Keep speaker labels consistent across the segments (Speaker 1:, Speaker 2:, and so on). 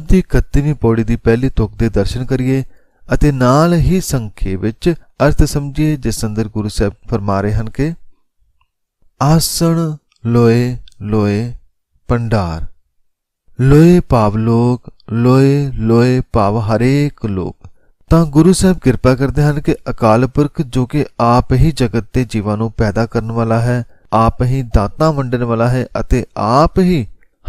Speaker 1: ਦੀ 31ਵੀਂ ਪੌੜੀ ਦੀ ਪਹਿਲੀ ਤੁਕ ਦੇ ਦਰਸ਼ਨ ਕਰੀਏ ਅਤੇ ਨਾਲ ਹੀ ਸੰਖੇਪ ਵਿੱਚ ਅਰਥ ਸਮਝੀਏ ਜਿਸ ਅੰਦਰ ਗੁਰੂ ਸਾਹਿਬ ਫਰਮਾ ਰਹੇ ਹਨ ਕਿ ਆਸਣ ਲੋਏ ਲੋਏ ਪੰਡਾਰ ਲੋਏ ਭਾਵ ਲੋਕ, ਲੋਏ ਲੋਏ ਭਾਵ ਹਰੇਕ ਲੋਕ। ਤਾਂ ਗੁਰੂ ਸਾਹਿਬ ਕਿਰਪਾ ਕਰਦੇ ਹਨ ਕਿ ਅਕਾਲ ਪੁਰਖ ਜੋ ਕਿ ਆਪ ਹੀ ਜਗਤ ਤੇ ਜੀਵਾਂ ਨੂੰ ਪੈਦਾ ਕਰਨ ਵਾਲਾ ਹੈ, ਆਪ ਹੀ ਦਾਤਾਂ ਵੰਡਣ ਵਾਲਾ ਹੈ ਅਤੇ ਆਪ ਹੀ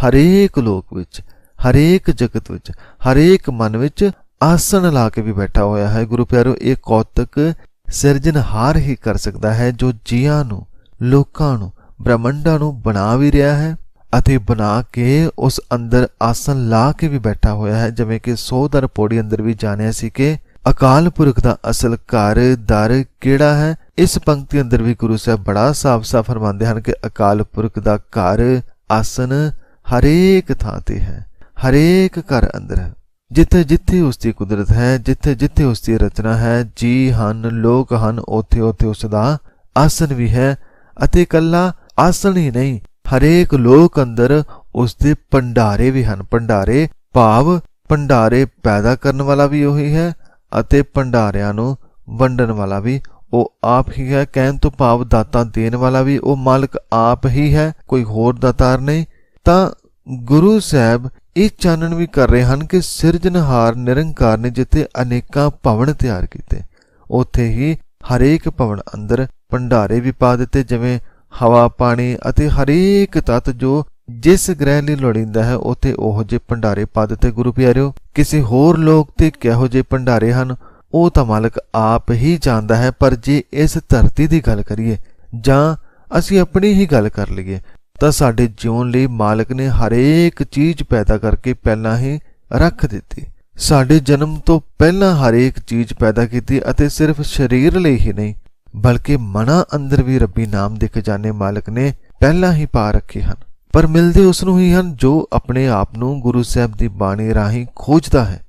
Speaker 1: ਹਰੇਕ ਲੋਕ ਵਿੱਚ ਹਰੇਕ ਜਗਤ ਵਿੱਚ, ਹਰੇਕ ਮਨ ਵਿੱਚ ਆਸਣ ਲਾ ਕੇ ਵੀ ਬੈਠਾ ਹੋਇਆ ਹੈ। ਗੁਰੂ ਪਿਆਰੋ, ਇਹ ਕੌਤਕ ਸਿਰਜਣਹਾਰ ਹੀ ਕਰ ਸਕਦਾ ਹੈ ਜੋ ਜੀਆਂ ਨੂੰ, ਲੋਕਾਂ ਨੂੰ, ਬ੍ਰਹਮੰਡਾਂ ਨੂੰ ਬਣਾ ਵੀ ਰਿਹਾ ਹੈ ਅਤੇ ਬਣਾ ਕੇ ਉਸ ਅੰਦਰ ਆਸਣ ਲਾ ਕੇ ਵੀ ਬੈਠਾ ਹੋਇਆ ਹੈ। ਜਿਵੇਂ ਕਿ ਸੋਦਰ ਪੌੜੀ ਅੰਦਰ ਵੀ ਜਾਣਿਆ ਸੀ ਕਿ ਅਕਾਲ ਪੁਰਖ ਦਾ ਅਸਲ ਘਰ, ਦਰ ਕਿਹੜਾ ਹੈ? ਇਸ ਪੰਕਤੀ ਅੰਦਰ ਵੀ ਗੁਰੂ ਸਾਹਿਬ ਬੜਾ ਸਾਫ਼-ਸਾਫ਼ ਫਰਮਾਉਂਦੇ ਹਨ ਕਿ ਅਕਾਲ ਪੁਰਖ ਦਾ ਘਰ ਆਸਨ ਹਰੇਕ ਥਾਂ ਤੇ ਹੈ। ਹਰੇਕ ਘਰ ਅੰਦਰ ਹੈ ਜਿੱਥੇ ਜਿੱਥੇ ਉਸ ਦੀ ਕੁਦਰਤ ਹੈ, ਜਿੱਥੇ ਜਿੱਥੇ ਉਸ ਦੀ ਰਚਨਾ ਹੈ, ਜੀ ਹਨ, ਲੋਕ ਹਨ, ਉਥੇ ਉਥੇ ਉਸ ਦਾ ਆਸਨ ਵੀ ਹੈ ਅਤੇ ਕੱਲਾ ਆਸਨ ਹੀ ਨਹੀਂ, ਹਰੇਕ ਲੋਕ ਅੰਦਰ ਉਸ ਦੇ ਭੰਡਾਰੇ ਵੀ ਹਨ। ਭੰਡਾਰੇ ਭਾਵ ਭੰਡਾਰੇ ਪੈਦਾ ਕਰਨ ਵਾਲਾ ਵੀ ਉਹੀ ਹੈ ਅਤੇ ਭੰਡਾਰਿਆਂ ਨੂੰ ਵੰਡਣ ਵਾਲਾ ਵੀ ਉਹ ਆਪ ਹੀ ਹੈ। ਕਹਿਣ ਤੋਂ ਭਾਵ ਦਾਤਾ ਦੇਣ ਵਾਲਾ ਵੀ ਉਹ ਮਾਲਕ ਆਪ ਹੀ ਹੈ, ਕੋਈ ਹੋਰ ਦਾਤਾਰ ਨਹੀਂ। ਤਾਂ ਗੁਰੂ ਸਾਹਿਬ ਇਹ ਚਾਨਣ ਵੀ ਕਰ ਰਹੇ ਹਨ ਕਿ ਸਿਰਜਣਹਾਰ ਨਿਰੰਕਾਰ ਨੇ ਜਿੱਥੇ ਅਨੇਕਾਂ ਭਵਨ ਤਿਆਰ ਕੀਤੇ, ਉੱਥੇ ਹੀ ਹਰੇਕ ਭਵਨ ਅੰਦਰ ਭੰਡਾਰੇ ਵੀ ਪਾ ਦਿੱਤੇ, ਜਿਵੇਂ ਹਵਾ, ਪਾਣੀ ਅਤੇ ਹਰੇਕ ਤਤ ਜੋ ਜਿਸ ਗ੍ਰਹਿ ਲਈ ਲੋੜੀਂਦਾ ਹੈ, ਉਥੇ ਉਹ ਜੇ ਭੰਡਾਰੇ ਪਾ ਦਿੱਤੇ। ਗੁਰੂ ਪਿਆਰਿਓ, ਕਿਸੇ ਹੋਰ ਲੋਕ ਤੇ ਕਿਹੋ ਜੇ ਭੰਡਾਰੇ ਹਨ? ਉਹ ਤਾਂ ਮਾਲਕ ਆਪ ਹੀ ਜਾਣਦਾ ਹੈ, ਪਰ ਜੇ ਇਸ ਧਰਤੀ ਦੀ ਗੱਲ ਕਰੀਏ, ਜਾਂ ਅਸੀਂ ਆਪਣੀ ਹੀ ਗੱਲ ਕਰ ਲਈਏ ਤਾਂ ਸਾਡੇ ਜਿਉਣ ਲਈ ਮਾਲਕ ਨੇ ਹਰੇਕ ਚੀਜ਼ ਪੈਦਾ ਕਰਕੇ ਪਹਿਲਾਂ ਹੀ ਰੱਖ ਦਿੱਤੀ। ਸਾਡੇ ਜਨਮ ਤੋਂ ਪਹਿਲਾਂ ਹਰੇਕ ਚੀਜ਼ ਪੈਦਾ ਕੀਤੀ ਅਤੇ ਸਿਰਫ ਸਰੀਰ ਲਈ ਹੀ ਨਹੀਂ, ਬਲਕਿ ਮਨਾਂ ਅੰਦਰ ਵੀ ਰੱਬੀ ਨਾਮ ਦੇ ਖਜ਼ਾਨੇ ਮਾਲਕ ਨੇ ਪਹਿਲਾਂ ਹੀ ਪਾ ਰੱਖੇ ਹਨ। ਪਰ ਮਿਲਦੇ ਉਸ ਨੂੰ ਹੀ ਹਨ ਜੋ ਆਪਣੇ ਆਪ ਨੂੰ ਗੁਰੂ ਸਾਹਿਬ ਦੀ ਬਾਣੀ ਰਾਹੀਂ ਖੋਜਦਾ ਹੈ।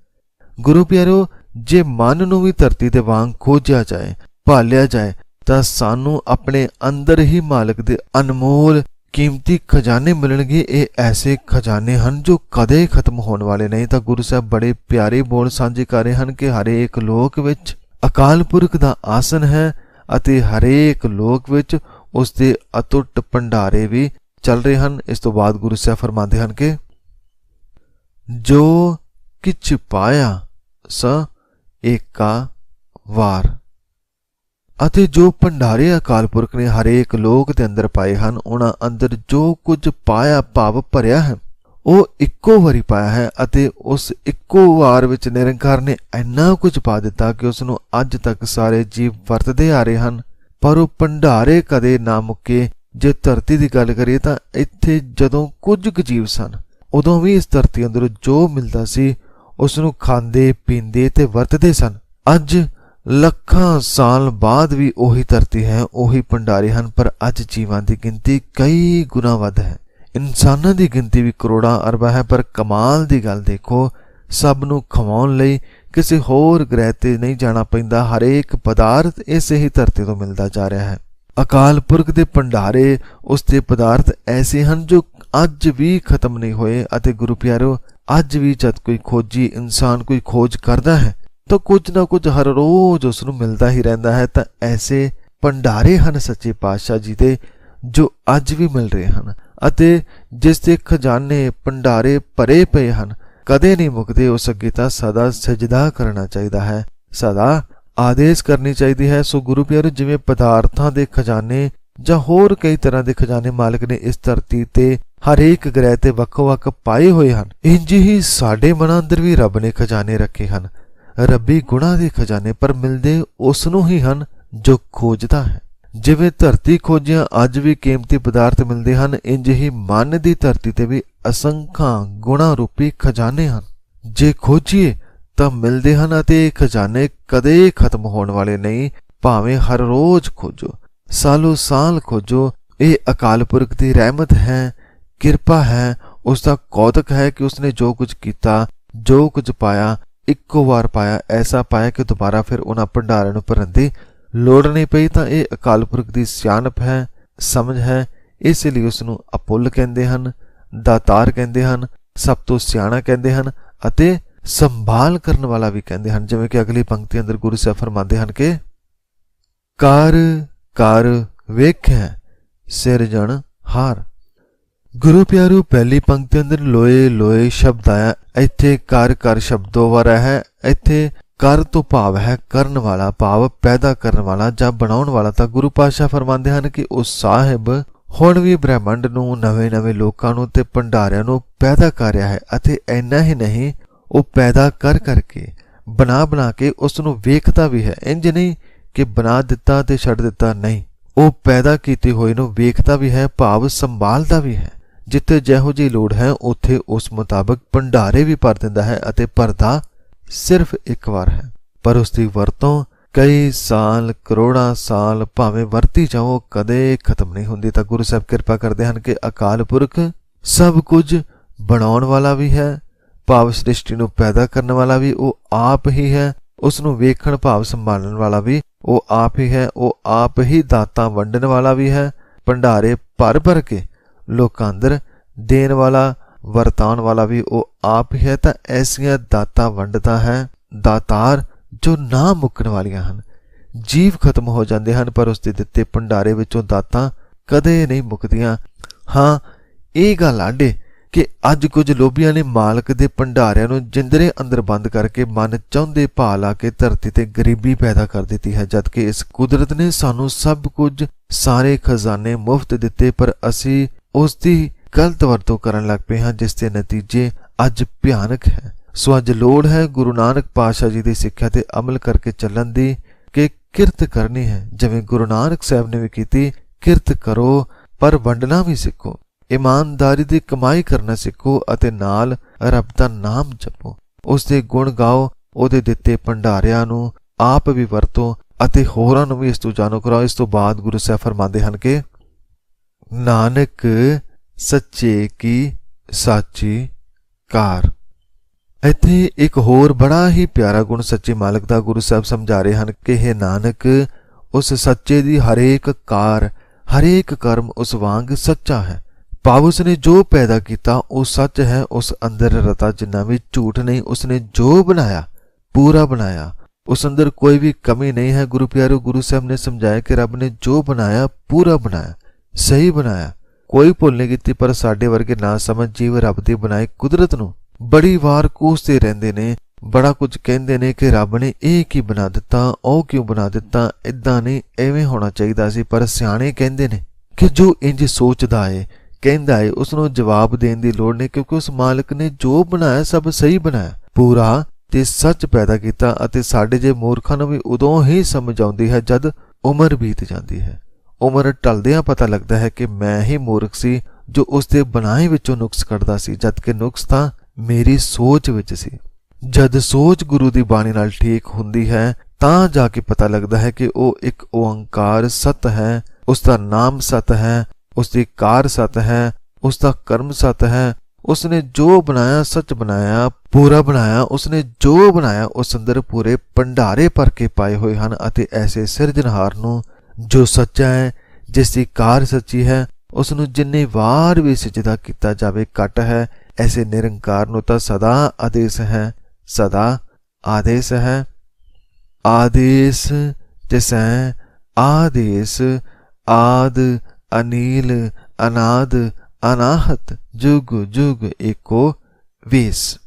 Speaker 1: ਗੁਰੂ ਪਿਆਰੋ, ਜੇ ਮਨ ਨੂੰ ਵੀ ਧਰਤੀ ਦੇ ਵਾਂਗ ਖੋਜਿਆ ਜਾਏ, ਭਾਲਿਆ ਜਾਏ, ਤਾਂ ਸਾਨੂੰ ਆਪਣੇ ਅੰਦਰ ਹੀ ਮਾਲਕ ਦੇ ਅਨਮੋਲ ਕੀਮਤੀ ਖਜ਼ਾਨੇ ਮਿਲਣਗੇ, ਇਹ ਐਸੇ ਖਜ਼ਾਨੇ ਹਨ ਜੋ ਕਦੇ ਖਤਮ ਹੋਣ ਵਾਲੇ ਨਹੀਂ। ਤਾਂ ਗੁਰੂ ਸਾਹਿਬ ਬੜੇ ਪਿਆਰੇ ਬੋਲ ਸਾਂਝੇ ਕਰ ਰਹੇ ਹਨ ਕਿ ਹਰੇਕ ਲੋਕ ਵਿੱਚ ਅਕਾਲ ਪੁਰਖ ਦਾ ਆਸਨ ਹੈ ਅਤੇ ਹਰੇਕ ਲੋਕ ਵਿੱਚ ਉਸ ਦੇ ਅਤੁੱਟ ਭੰਡਾਰੇ ਵੀ ਚੱਲ ਰਹੇ ਹਨ। ਇਸ ਤੋਂ ਬਾਅਦ ਗੁਰੂ ਸਾਹਿਬ ਫਰਮਾਉਂਦੇ ਹਨ ਕਿ, ਜੋ ਕਿਛ ਪਾਇਆ ਸ ਏਕਾ ਵਾਰ। ਅਤੇ ਜੋ ਭੰਡਾਰੇ ਅਕਾਲ ਪੁਰਖ ਨੇ ਹਰੇਕ ਲੋਕ ਦੇ ਅੰਦਰ ਪਾਏ ਹਨ, ਉਹਨਾਂ ਅੰਦਰ ਜੋ ਕੁਝ ਪਾਇਆ ਭਾਵ ਭਰਿਆ ਹੈ, ਉਹ ਇੱਕੋ ਵਾਰੀ ਪਾਇਆ ਹੈ ਅਤੇ ਉਸ ਇੱਕੋ ਵਾਰ ਵਿੱਚ ਨਿਰੰਕਾਰ ਨੇ ਇੰਨਾ ਕੁਝ ਪਾ ਦਿੱਤਾ ਕਿ ਉਸ ਨੂੰ ਅੱਜ ਤੱਕ ਸਾਰੇ ਜੀਵ ਵਰਤਦੇ ਆ ਰਹੇ ਹਨ। ਪਰ ਉਹ ਭੰਡਾਰੇ ਕਦੇ ਨਾ ਮੁੱਕੇ। ਜੇ ਧਰਤੀ ਦੀ ਗੱਲ ਕਰੀਏ ਤਾਂ ਇੱਥੇ ਜਦੋਂ ਕੁਝ ਕੁ ਜੀਵ ਸਨ, ਉਦੋਂ ਵੀ ਇਸ ਧਰਤੀ ਅੰਦਰ ਜੋ ਮਿਲਦਾ ਸੀ, ਉਸ ਨੂੰ ਖਾਂਦੇ, ਪੀਂਦੇ ਤੇ ਵਰਤਦੇ ਸਨ। ਅੱਜ ਲੱਖਾਂ ਸਾਲ ਬਾਅਦ ਵੀ ਉਹੀ ਧਰਤੀ ਹੈ, ਉਹੀ ਭੰਡਾਰੇ ਹਨ, ਪਰ ਅੱਜ ਜੀਵਾਂ ਦੀ ਗਿਣਤੀ ਕਈ ਗੁਣਾ ਵੱਧ ਹੈ। ਇਨਸਾਨਾਂ ਦੀ ਗਿਣਤੀ ਵੀ ਕਰੋੜਾਂ ਅਰਬਾਂ ਹੈ, ਪਰ ਕਮਾਲ ਦੀ ਗੱਲ ਦੇਖੋ, ਸਭ ਨੂੰ ਖਵਾਉਣ ਲਈ ਕਿਸੇ ਹੋਰ ਗ੍ਰਹਿ ਤੇ ਨਹੀਂ ਜਾਣਾ ਪੈਂਦਾ। ਹਰੇਕ ਪਦਾਰਥ ਇਸੇ ਹੀ ਧਰਤੀ ਤੋਂ ਮਿਲਦਾ ਜਾ ਰਿਹਾ ਹੈ। ਅਕਾਲ ਪੁਰਖ ਦੇ ਭੰਡਾਰੇ ਉਸ ਦੇ ਪਦਾਰਥ ਐਸੇ ਹਨ ਜੋ ਅੱਜ ਵੀ ਖਤਮ ਨਹੀਂ ਹੋਏ, ਅਤੇ ਗੁਰੂ ਪਿਆਰੋ, ਅੱਜ ਵੀ ਜਦ ਕੋਈ ਖੋਜੀ ਇਨਸਾਨ ਕੋਈ ਖੋਜ ਕਰਦਾ ਹੈ ਤਾਂ ਕੁਝ ਨਾ ਕੁਝ ਹਰ ਰੋਜ਼ ਉਸ ਨੂੰ ਮਿਲਦਾ ਹੀ ਰਹਿੰਦਾ ਹੈ। ਤਾਂ ਐਸੇ ਭੰਡਾਰੇ ਹਨ ਸੱਚੇ ਪਾਤਸ਼ਾਹ ਜੀ ਦੇ, ਜੋ ਅੱਜ ਵੀ ਮਿਲ ਰਹੇ ਹਨ ਅਤੇ ਜਿਸ ਦੇ ਖਜ਼ਾਨੇ ਭੰਡਾਰੇ ਭਰੇ ਪਏ ਹਨ। ਕਦੇ ਨਹੀਂ ਮੁੱਕਦੇ ਉਸ ਅੱਗੇ ਤਾਂ ਸਦਾ ਸਜਦਾ ਕਰਨਾ ਚਾਹੀਦਾ ਹੈ। ਸਦਾ ਆਦੇਸ਼ ਕਰਨੀ ਚਾਹੀਦੀ ਹੈ। ਸੋ ਗੁਰੂ ਪਿਆਰੇ, ਜਿਵੇਂ ਪਦਾਰਥਾਂ ਦੇ ਖਜ਼ਾਨੇ ਜਾਂ ਹੋਰ ਕਈ ਤਰ੍ਹਾਂ ਦੇ ਖਜ਼ਾਨੇ ਮਾਲਕ ਨੇ ਇਸ ਧਰਤੀ ਤੇ ਹਰੇਕ ਗ੍ਰਹਿ ਤੇ ਵੱਖ-ਵੱਖ ਪਾਏ ਹੋਏ ਹਨ ਇੰਜ ਹੀ ਸਾਡੇ ਮਨਾਂ ਅੰਦਰ ਵੀ ਰੱਬ ਨੇ ਖਜ਼ਾਨੇ ਰੱਖੇ ਹਨ। ਰੱਬੀ ਗੁਣਾ ਦੇ ਖਜ਼ਾਨੇ ਪਰ ਮਿਲਦੇ ਉਸ ਨੂੰ ਹੀ ਹਨ ਜੋ ਖੋਜਦਾ ਹੈ। ਜਿਵੇਂ ਧਰਤੀ ਖੋਜਿਆ ਅੱਜ ਵੀ ਕੀਮਤੀ ਪਦਾਰਥ ਮਿਲਦੇ ਹਨ, ਇੰਜ ਹੀ ਮਨ ਦੀ ਧਰਤੀ ਤੇ ਵੀ ਅਸੰਖਾਂ ਗੁਣਾ ਰੂਪੀ ਖਜ਼ਾਨੇ ਹਨ। ਜੇ ਖੋਜੀਏ ਤਾਂ ਮਿਲਦੇ ਹਨ ਅਤੇ ਇਹ ਖਜ਼ਾਨੇ ਕਦੇ ਖਤਮ ਹੋਣ ਵਾਲੇ ਨਹੀਂ, ਭਾਵੇਂ ਹਰ ਰੋਜ਼ ਖੋਜੋ। ਸਾਲੋ ਸਾਲ ਖੋਜੋ, ਇਹ ਅਕਾਲ ਪੁਰਖ ਦੀ ਰਹਿਮਤ ਹੈ, ਕਿਰਪਾ ਹੈ ਉਸ ਦਾ ਕੌਤਕ ਹੈ ਕਿ ਉਸਨੇ ਜੋ ਕੁਝ ਕੀਤਾ, ਜੋ ਕੁਝ ਪਾਇਆ ਇੱਕੋ ਵਾਰ ਪਾਇਆ, ਐਸਾ ਪਾਇਆ ਕਿ ਦੁਬਾਰਾ ਫਿਰ ਉਹਨਾਂ ਭੰਡਾਰਿਆਂ ਨੂੰ ਭਰਨ ਦੀ ਲੋੜ ਨਹੀਂ ਪਈ, ਤਾਂ ਇਹ ਅਕਾਲ ਪੁਰਖ ਦੀ ਸਿਆਣਪ ਹੈ, ਸਮਝ ਹੈ, ਇਸ ਲਈ ਉਸ ਨੂੰ ਅਪੁੱਲ ਕਹਿੰਦੇ ਹਨ, ਦਾਤਾਰ ਕਹਿੰਦੇ ਹਨ, ਸਭ ਤੋਂ ਸਿਆਣਾ ਕਹਿੰਦੇ ਹਨ ਅਤੇ ਸੰਭਾਲ ਕਰਨ ਵਾਲਾ ਵੀ ਕਹਿੰਦੇ ਹਨ। ਜਿਵੇਂ ਕਿ ਅਗਲੀ ਪੰਕਤੀ ਅੰਦਰ ਗੁਰੂ ਸਾਹਿਬ ਫਰਮਾਉਂਦੇ ਹਨ ਕਿ ਕਰ ਕਰ ਵੇਖੈ ਸਿਰਜਣ ਹਾਰ। ਗੁਰੂ ਪਿਆਰੂ, ਪਹਿਲੀ ਪੰਕਤੀ ਅੰਦਰ ਲੋਏ ਲੋਏ ਸ਼ਬਦ ਆਇਆ। ਇੱਥੇ ਕਰ ਕਰ ਸ਼ਬਦੋ ਵਾਰਾ ਹੈ। ਇੱਥੇ ਕਰ ਤੋਂ ਭਾਵ ਹੈ, ਕਰਨ ਵਾਲਾ ਭਾਵ, ਪੈਦਾ ਕਰਨ ਵਾਲਾ ਜਾਂ ਬਣਾਉਣ ਵਾਲਾ ਤਾਂ ਗੁਰੂ ਪਾਤਸ਼ਾਹ ਫਰਮਾਉਂਦੇ ਹਨ ਕਿ ਉਹ ਸਾਹਿਬ ਹੁਣ ਵੀ ਬ੍ਰਹਿਮੰਡ ਨੂੰ ਨਵੇਂ-ਨਵੇਂ ਲੋਕਾਂ ਨੂੰ ਤੇ ਭੰਡਾਰਿਆਂ ਨੂੰ ਪੈਦਾ ਕਰ ਰਿਹਾ ਹੈ ਅਤੇ ਇੰਨਾ ਹੀ ਨਹੀਂ, ਉਹ ਪੈਦਾ ਕਰ ਕਰਕੇ ਬਣਾ ਬਣਾ ਕੇ ਉਸ ਨੂੰ ਵੇਖਦਾ ਵੀ ਹੈ। ਇੰਜ ਨਹੀਂ ਕਿ ਬਣਾ ਦਿੱਤਾ ਤੇ ਛੱਡ ਦਿੱਤਾ, ਨਹੀਂ। ਉਹ ਪੈਦਾ ਕੀਤੀ ਹੋਈ ਨੂੰ ਵੇਖਦਾ ਵੀ ਹੈ, ਭਾਵ ਸੰਭਾਲਦਾ ਵੀ ਹੈ। ਜਿੱਥੇ ਜਿਹੋ ਜਿਹੀ ਲੋੜ ਹੈ, ਉੱਥੇ ਉਸ ਮੁਤਾਬਕ ਭੰਡਾਰੇ ਵੀ ਭਰ ਦਿੰਦਾ ਹੈ ਅਤੇ ਭਰਦਾ ਸਿਰਫ ਇੱਕ ਵਾਰ ਹੈ। ਪਰ ਉਸ ਦੀ ਵਰਤੋਂ ਕਈ ਸਾਲ, ਕਰੋੜਾਂ ਸਾਲ ਭਾਵੇਂ ਵਰਤੀ ਜਾਓ, ਕਦੇ ਖਤਮ ਨਹੀਂ ਹੁੰਦੀ। ਤਾਂ ਗੁਰੂ ਸਾਹਿਬ ਕਿਰਪਾ ਕਰਦੇ ਹਨ ਕਿ ਅਕਾਲ ਪੁਰਖ ਸਭ ਕੁਝ ਬਣਾਉਣ ਵਾਲਾ ਵੀ ਹੈ, ਭਾਵ ਸ੍ਰਿਸ਼ਟੀ ਨੂੰ ਪੈਦਾ ਕਰਨ ਵਾਲਾ ਵੀ, ਉਹ ਆਪ ਹੀ ਹੈ ਉਸ ਨੂੰ ਵੇਖਣ, ਭਾਵ ਸੰਭਾਲਣ ਵਾਲਾ ਵੀ, ਉਹ ਆਪ ਹੀ ਹੈ, ਉਹ ਆਪ ਹੀ ਦਾਤਾਂ ਵੰਡਣ ਵਾਲਾ ਵੀ ਹੈ। ਭੰਡਾਰੇ ਭਰ ਭਰ ਕੇ ਲੋਕਾਂ ਅੰਦਰ ਦੇਣ ਵਾਲਾ, ਵਰਤਾਉਣ ਵਾਲਾ ਵੀ ਉਹ ਆਪ ਹੀ ਹੈ, ਤਾਂ ਐਸੀਆਂ ਦਾਤਾਂ ਵੰਡਦਾ ਹੈ, ਦਾਤਾਰ ਜੋ ਨਾ ਮੁੱਕਣ ਵਾਲੀਆਂ ਹਨ। ਜੀਵ ਖਤਮ ਹੋ ਜਾਂਦੇ ਹਨ, ਪਰ ਉਸ ਦੇ ਦਿੱਤੇ ਭੰਡਾਰੇ ਵਿੱਚੋਂ ਦਾਤਾਂ ਕਦੇ ਨਹੀਂ ਮੁੱਕਦੀਆਂ। ਹਾਂ, ਇਹ ਗੱਲ ਆਡੇ ਕਿ ਅੱਜ ਕੁਝ ਲੋਭੀਆਂ ਨੇ ਮਾਲਕ ਦੇ ਭੰਡਾਰਿਆਂ ਨੂੰ ਜਿੰਦਰੇ ਅੰਦਰ ਬੰਦ ਕਰਕੇ ਮਨ ਚਾਹੁੰਦੇ ਭਾ ਲਾ ਕੇ ਧਰਤੀ ਤੇ ਗਰੀਬੀ ਪੈਦਾ ਕਰ ਦਿੱਤੀ ਹੈ, ਜਦਕਿ ਇਸ ਕੁਦਰਤ ਨੇ ਸਾਨੂੰ ਸਭ ਕੁਝ ਸਾਰੇ ਖਜ਼ਾਨੇ ਮੁਫਤ ਦਿੱਤੇ, ਪਰ ਅਸੀਂ ਉਸ ਦੀ ਗਲਤ ਵਰਤੋਂ ਕਰਨ ਲੱਗ ਪਏ ਹਨ ਜਿਸ ਦੇ ਨਤੀਜੇ ਅੱਜ ਭਿਆਨਕ ਹੈ। ਸੋ ਅੱਜ ਲੋੜ ਹੈ ਗੁਰੂ ਨਾਨਕ ਪਾਤਸ਼ਾਹ ਜੀ ਦੀ ਸਿੱਖਿਆ ਤੇ ਅਮਲ ਕਰਕੇ ਚੱਲਣ ਦੀ ਕਿ ਕਿਰਤ ਕਰਨੀ ਹੈ। ਜਿਵੇਂ ਗੁਰੂ ਨਾਨਕ ਸਾਹਿਬ ਨੇ ਵੀ ਕੀਤੀ, ਕਿਰਤ ਕਰੋ, ਪਰ ਵੰਡਣਾ ਵੀ ਸਿੱਖੋ। ਇਮਾਨਦਾਰੀ ਦੀ ਕਮਾਈ ਕਰਨਾ ਸਿੱਖੋ ਅਤੇ ਨਾਲ ਰੱਬ ਦਾ ਨਾਮ ਜਪੋ। ਉਸ ਦੇ ਗੁਣ ਗਾਓ, ਉਹਦੇ ਦਿੱਤੇ ਭੰਡਾਰਿਆਂ ਨੂੰ ਆਪ ਵੀ ਵਰਤੋ ਅਤੇ ਹੋਰਾਂ ਨੂੰ ਵੀ ਇਸ ਤੋਂ ਜਾਣੂ ਕਰਾਓ। ਇਸ ਤੋਂ ਬਾਅਦ ਗੁਰੂ ਸਾਹਿਬ ਫਰਮਾਉਂਦੇ ਹਨ ਕਿ ਨਾਨਕ ਸੱਚੇ ਕੀ ਸਾਚੀ ਕਾਰ। ਇੱਥੇ ਇੱਕ ਹੋਰ ਬੜਾ ਹੀ ਪਿਆਰਾ ਗੁਣ ਸੱਚੇ ਮਾਲਕ ਦਾ ਗੁਰੂ ਸਾਹਿਬ ਸਮਝਾ ਰਹੇ ਹਨ ਕਿ ਇਹ ਨਾਨਕ, ਉਸ ਸੱਚੇ ਦੀ ਹਰੇਕ ਕਾਰ, ਹਰੇਕ ਕਰਮ ਉਸ ਵਾਂਗ ਸੱਚਾ ਹੈ। ਭਾਵ ਉਸਨੇ ਜੋ ਪੈਦਾ ਕੀਤਾ, ਉਹ ਸੱਚ ਹੈ। ਉਸ ਅੰਦਰ ਰਤਾ ਜਿੰਨਾ ਵੀ ਝੂਠ ਨਹੀਂ, ਉਸਨੇ ਜੋ ਬਣਾਇਆ, ਪੂਰਾ ਬਣਾਇਆ। ਉਸ ਅੰਦਰ ਕੋਈ ਵੀ ਕਮੀ ਨਹੀਂ ਹੈ। ਗੁਰੂ ਪਿਆਰੋ, ਗੁਰੂ ਸਾਹਿਬ ਨੇ ਸਮਝਾਇਆ ਕਿ ਰੱਬ ਨੇ ਜੋ ਬਣਾਇਆ, ਪੂਰਾ ਬਣਾਇਆ। ਸਹੀ ਬਣਾਇਆ। ਕੋਈ ਭੁੱਲ ਨਹੀਂ ਕੀਤੀ, ਪਰ ਸਾਡੇ ਵਰਗੇ ਨਾ ਸਮਝ ਜੀਵ ਰੱਬ ਦੀ ਬਣਾਈ ਕੁਦਰਤ ਨੂੰ। ਬੜੀ ਵਾਰ ਕੋਸਦੇ ਰਹਿੰਦੇ ਨੇ, ਬੜਾ ਕੁਝ ਕਹਿੰਦੇ ਨੇ ਕਿ ਰੱਬ ਨੇ ਇਹ ਕੀ ਬਣਾ ਦਿੱਤਾ, ਉਹ ਕਿਉਂ ਬਣਾ ਦਿੱਤਾ ਇਦਾਂ ਨਹੀਂ, ਐਵੇਂ ਹੋਣਾ ਚਾਹੀਦਾ ਸੀ, ਪਰ ਸਿਆਣੇ ਕਹਿੰਦੇ ਨੇ ਕਿ ਜੋ ਇੰਜ ਸੋਚਦਾ ਏ, ਕਹਿੰਦਾ ਏ ਉਸ ਨੂੰ ਜਵਾਬ ਦੇਣ ਦੀ ਲੋੜ ਨਹੀਂ, ਕਿਉਂਕਿ ਉਸ ਮਾਲਕ ਨੇ ਜੋ ਬਣਾਇਆ, ਸਭ ਸਹੀ ਬਣਾਇਆ। ਪੂਰਾ ਤੇ ਸੱਚ ਪੈਦਾ ਕੀਤਾ ਅਤੇ ਸਾਡੇ ਜੇ ਮੂਰਖਾਂ ਨੂੰ ਵੀ ਉਦੋਂ ਹੀ ਸਮਝ ਆਉਂਦੀ ਹੈ ਜਦ ਉਮਰ ਬੀਤ ਜਾਂਦੀ ਹੈ। ਉਮਰ ਟਲਦਿਆਂ ਪਤਾ ਲੱਗਦਾ ਹੈ ਕਿ ਮੈਂ ਹੀ ਮੂਰਖ ਸੀ, ਜੋ ਉਸ ਦੇ ਬਣਾਏ ਵਿੱਚੋਂ ਨੁਕਸ ਕੱਢਦਾ ਸੀ ਜਦਕਿ ਨੁਕਸ ਤਾਂ ਮੇਰੀ ਸੋਚ ਵਿੱਚ ਸੀ। ਜਦ ਸੋਚ ਗੁਰੂ ਦੀ ਬਾਣੀ ਨਾਲ ਠੀਕ ਹੁੰਦੀ ਹੈ, ਤਾਂ ਜਾ ਕੇ ਪਤਾ ਲੱਗਦਾ ਹੈ ਕਿ ਉਹ ਇੱਕ ਓੰਕਾਰ ਸਤ ਹੈ ਉਸ ਦਾ ਨਾਮ ਸਤ ਹੈ ਉਸ ਦੀ ਕਾਰ ਸਤ ਹੈ ਉਸ ਦਾ ਕਰਮ ਸਤ ਹੈ, ਉਸਨੇ ਜੋ ਬਣਾਇਆ ਸੱਚ ਬਣਾਇਆ, ਪੂਰਾ ਬਣਾਇਆ, ਉਸਨੇ ਜੋ ਬਣਾਇਆ, ਉਸ ਅੰਦਰ ਪੂਰੇ ਭੰਡਾਰੇ ਭਰ ਕੇ ਪਾਏ ਹੋਏ ਹਨ ਅਤੇ ਐਸੇ ਸਿਰਜਣਹਾਰ ਨੂੰ ਜੋ ਸੱਚਾ ਹੈ, ਜਿਸ ਦੀ ਕਾਰ ਸੱਚੀ ਹੈ ਉਸ ਨੂੰ ਜਿੰਨੇ ਵਾਰ ਵੀ ਸਜਦਾ ਕੀਤਾ ਜਾਵੇ, ਘਟ ਹੈ। ਐਸੇ ਨਿਰੰਕਾਰ ਨੂੰ ਤਾਂ ਸਦਾ ਆਦੇਸ਼ ਹੈ, ਸਦਾ ਆਦੇਸ਼ ਹੈ। ਆਦੇਸ਼ ਜਿਸੈ ਆਦੇਸ਼, ਆਦ, ਅਨੀਲ, ਅਨਾਦ, ਅਨਾਹਤ, ਜੁਗ ਜੁਗ ਏਕੋ, ਵੇਸ।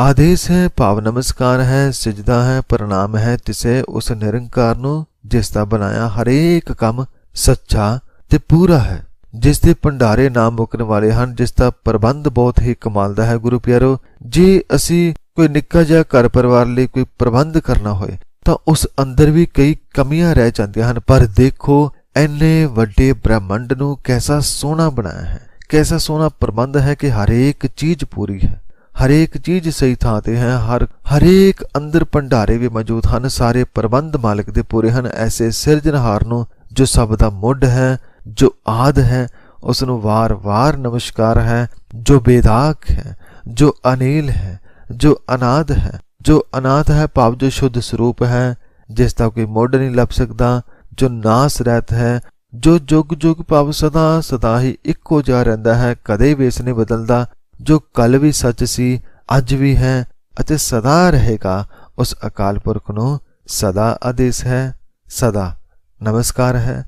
Speaker 1: ਆਦੇਸ਼ ਹੈ, ਭਾਵ ਨਮਸਕਾਰ ਹੈ, ਸਜਦਾ ਹੈ, ਪ੍ਰਣਾਮ ਹੈ, ਤਿਸੇ ਉਸ ਨਿਰੰਕਾਰ ਨੂੰ ਜਿਸ ਦਾ ਬਣਾਇਆ ਹਰੇਕ ਕੰਮ ਸੱਚਾ ਤੇ ਪੂਰਾ ਹੈ, ਜਿਸ ਦੇ ਭੰਡਾਰੇ ਨਾ ਮੁੱਕਣ ਵਾਲੇ ਹਨ, ਜਿਸ ਦਾ ਪ੍ਰਬੰਧ ਬਹੁਤ ਹੀ ਕਮਾਲ ਦਾ ਹੈ। ਗੁਰੂ ਪਿਆਰੋ, ਜੇ ਅਸੀਂ ਕੋਈ ਨਿੱਕਾ ਜਿਹਾ ਘਰ ਪਰਿਵਾਰ ਲਈ ਕੋਈ ਪ੍ਰਬੰਧ ਕਰਨਾ ਹੋਏ, ਤਾਂ ਉਸ ਅੰਦਰ ਵੀ ਕਈ ਕਮੀਆਂ ਰਹਿ ਜਾਂਦੀਆਂ ਹਨ। ਪਰ ਦੇਖੋ ਐਨੇ ਵੱਡੇ ਬ੍ਰਹਿਮੰਡ ਨੂੰ ਕੈਸਾ ਸੋਹਣਾ ਬਣਾਇਆ ਹੈ ਕੈਸਾ ਸੋਹਣਾ ਪ੍ਰਬੰਧ ਹੈ ਕਿ ਹਰੇਕ ਚੀਜ਼ ਪੂਰੀ ਹੈ। ਹਰੇਕ ਚੀਜ਼ ਸਹੀ ਥਾਂ ਤੇ ਹੈ, ਹਰ, ਹਰੇਕ ਅੰਦਰ ਭੰਡਾਰੇ ਵੀ ਮੌਜੂਦ ਹਨ, ਸਾਰੇ ਪ੍ਰਬੰਧ ਮਾਲਕ ਦੇ ਪੂਰੇ ਹਨ, ਐਸੇ ਸਿਰਜਣਹਾਰ ਨੂੰ ਜੋ ਸਭ ਦਾ ਮੁੱਢ ਹੈ, ਜੋ ਆਦ ਹੈ ਉਸ ਨੂੰ ਵਾਰ-ਵਾਰ ਨਮਸਕਾਰ ਹੈ, ਜੋ ਬੇਦਾਗ ਹੈ, ਜੋ ਅਨੀਲ ਹੈ, ਜੋ ਅਨਾਦ ਹੈ, ਜੋ ਅਨਾਥ ਹੈ, ਭਾਵ ਜੋ ਸ਼ੁੱਧ ਸਰੂਪ ਹੈ, ਜਿਸ ਦਾ ਕੋਈ ਮੁੱਢ ਨਹੀਂ ਲੱਭ ਸਕਦਾ, ਜੋ ਨਾਸ ਰਹਿਤ ਹੈ, ਜੋ ਜੁਗ ਜੁਗ ਭਾਵ ਸਦਾ ਸਦਾ ਹੀ ਇੱਕੋ ਜਿਹਾ ਰਹਿੰਦਾ ਹੈ, ਕਦੇ ਵੇਸ ਨਹੀਂ ਬਦਲਦਾ ਜੋ ਕੱਲ ਵੀ ਸੱਚ ਸੀ, ਅੱਜ ਵੀ ਹੈ ਅਤੇ ਸਦਾ ਰਹੇਗਾ, ਉਸ ਅਕਾਲ ਪੁਰਖ ਨੂੰ ਸਦਾ ਆਦੇਸ਼ ਹੈ, ਸਦਾ ਨਮਸਕਾਰ ਹੈ,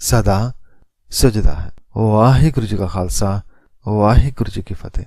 Speaker 1: ਸਦਾ ਸਜਦਾ ਹੈ। ਵਾਹਿਗੁਰੂ ਜੀ ਕਾ ਖਾਲਸਾ, ਵਾਹਿਗੁਰੂ ਜੀ ਕੀ ਫਤਿਹ।